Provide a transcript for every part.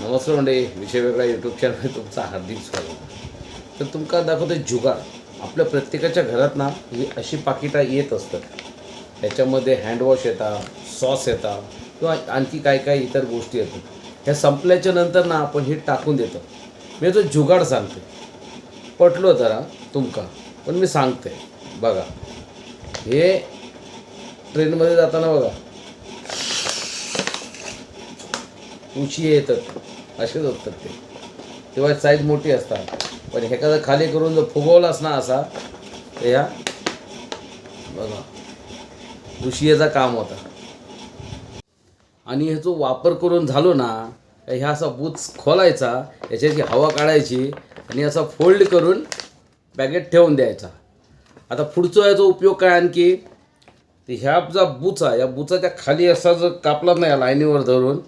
नमस्कार म्हणजे विषय वेगळा यूट्यूब चॅनल तुमचं हार्दिक स्वागत. तर तुमका दाखवतो जुगार आपल्या प्रत्येकाच्या घरात ना ही अशी पाकिटं येत असतात. त्याच्यामध्ये हँडवॉश येतात सॉस येतात किंवा आणखी काय काय इतर गोष्टी येतात. ह्या संपल्याच्या नंतर ना आपण हे टाकून देतो. मी तो जुगाड सांगते. पटलो जरा तुमका पण मी सांगते. बघा. हे ट्रेनमध्ये जाताना बघा. उशी येतात. असेच असतात ते. तेव्हा साईज मोठी असतात. पण एखादा खाली करून जर फुगवलास ना असा तर ह्या बघा उशियेचा काम होता. आणि ह्याचा वापर करून झालो ना ह्या असा बूथ खोलायचा याच्याची हवा काढायची आणि असा फोल्ड करून पॅकेट ठेवून द्यायचा. आता पुढचा याचा उपयोग काय आणखी? ह्या जा बुचा या बुचाच्या खाली असा जर कापला नाही लाईनीवर धरून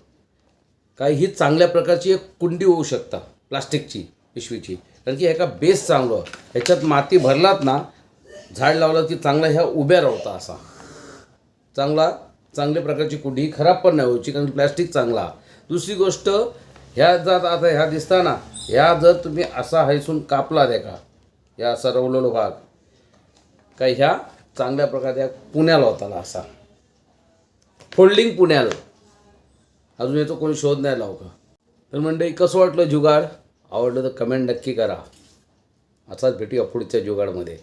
काही ही चांगल्या प्रकारची एक कुंडी होऊ शकता प्लास्टिकची पिशवीची. कारण की ह्याचा बेस चांगलं ह्याच्यात माती भरलात ना झाड लावलं की चांगला ह्या उभ्या राहता असा. चांगला चांगल्या प्रकारची कुंडी ही खराब पण नाही व्हायची कारण प्लॅस्टिक चांगला. दुसरी गोष्ट ह्या जात आता ह्या दिसताना ह्या जर तुम्ही असा हैसून कापला त्या का या असा रवलेलो भाग काय ह्या चांगल्या प्रकारच्या पुण्याला होताला असा. फोल्डिंग पुण्याला. अजून याचा कोणी शोध नाही लावू का? तर मंडळी कसं वाटलं जुगाड? आवडलं तर कमेंट नक्की करा. असाच भेटूया पुढच्या जुगाडमध्ये.